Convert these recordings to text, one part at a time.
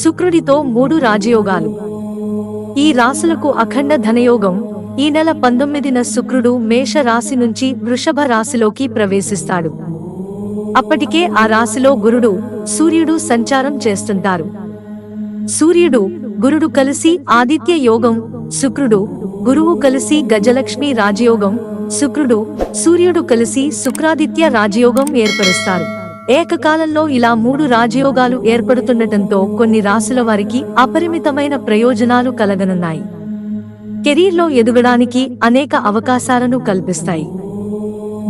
శుక్రుడితో మూడు రాజయోగాలు. ఈ రాసులకు అఖండ ధనయోగం ఈ నెల పంతొమ్మిదిన శుక్రుడు మేష రాశి నుంచి వృషభ రాశిలోకి ప్రవేశిస్తాడు. అప్పటికే ఆ రాశిలో గురుడు సూర్యుడు సంచారం చేస్తుంటారు. సూర్యుడు గురుడు కలిసి ఆదిత్య యోగం శుక్రుడు గురువు కలిసి గజలక్ష్మి రాజయోగం శుక్రుడు సూర్యుడు కలిసి శుక్రాదిత్య రాజయోగం ఏర్పరుస్తారు. ఏకకాలంలో ఇలా మూడు రాజయోగాలు ఏర్పడుతుండటంతో కొన్ని రాశుల వారికి అపరిమితమైన ప్రయోజనాలు కలగనున్నాయి. కెరీర్లో ఎదగడానికి అనేక అవకాశాలను కల్పిస్తాయి.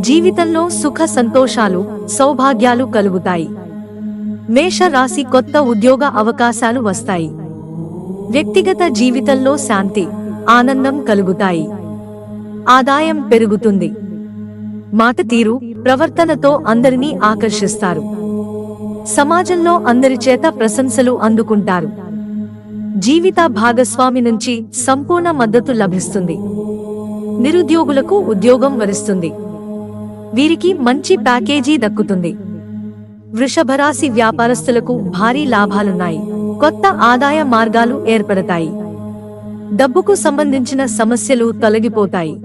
జీవితంలో సుఖ సంతోషాలు సౌభాగ్యాలు కలుగుతాయి. మేష రాశి కొత్త ఉద్యోగ అవకాశాలు వస్తాయి. వ్యక్తిగత జీవితంలో శాంతి ఆనందం కలుగుతాయి. ఆదాయం పెరుగుతుంది. మాట తీరు ప్రవర్తనతో అందరినీ ఆకర్షిస్తారు. సమాజంలో అందరి చేత ప్రశంసలు అందుకుంటారు. జీవిత భాగస్వామి నుంచి సంపూర్ణ మద్దతు లభిస్తుంది. నిరుద్యోగులకు ఉద్యోగం వరిస్తుంది. వీరికి మంచి ప్యాకేజీ దక్కుతుంది. వృషభరాశి వ్యాపారస్తులకు భారీ లాభాలున్నాయి. కొత్త ఆదాయ మార్గాలు ఏర్పడతాయి. డబ్బుకు సంబంధించిన సమస్యలు తొలగిపోతాయి.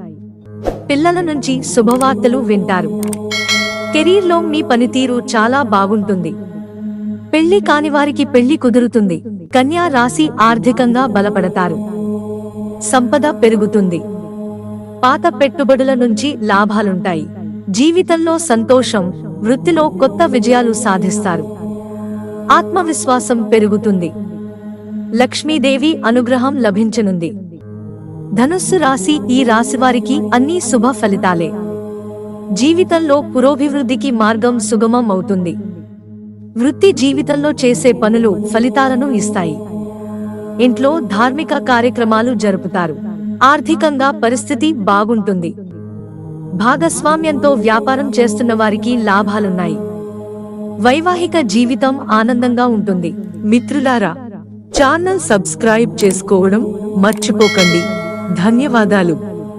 పిల్లల నుంచి శుభవార్తలు వింటారు. కెరీర్లో మీ పనితీరు చాలా బాగుంటుంది. పెళ్ళి కాని వారికి పెళ్ళి కుదురుతుంది. కన్యా రాశి ఆర్థికంగా బలపడతారు. సంపద పెరుగుతుంది. పాత పెట్టుబడుల నుంచి లాభాలుంటాయి. జీవితంలో సంతోషం వృత్తిలో కొత్త విజయాలు సాధిస్తారు. ఆత్మవిశ్వాసం పెరుగుతుంది. లక్ష్మీదేవి అనుగ్రహం లభించనుంది. ధనుస్సు రాశి ఈ రాశి వారికి అన్ని శుభ ఫలితాలే. జీవితంలో పురోభివృద్ధికి మార్గం సుగమం అవుతుంది. వృత్తి జీవితంలో చేసే పనులు ఫలితాలను ఇస్తాయి. ఇంట్లో ధార్మిక కార్యక్రమాలు జరుపుతారు. ఆర్థికంగా పరిస్థితి బాగుంటుంది. భాగస్వామ్యంతో వ్యాపారం చేస్తున్న వారికి లాభాలున్నాయి. వైవాహిక జీవితం ఆనందంగా ఉంటుంది. మిత్రులారా ఛానల్ సబ్స్క్రైబ్ చేసుకోవడం మర్చిపోకండి. ధన్యవాదాలు.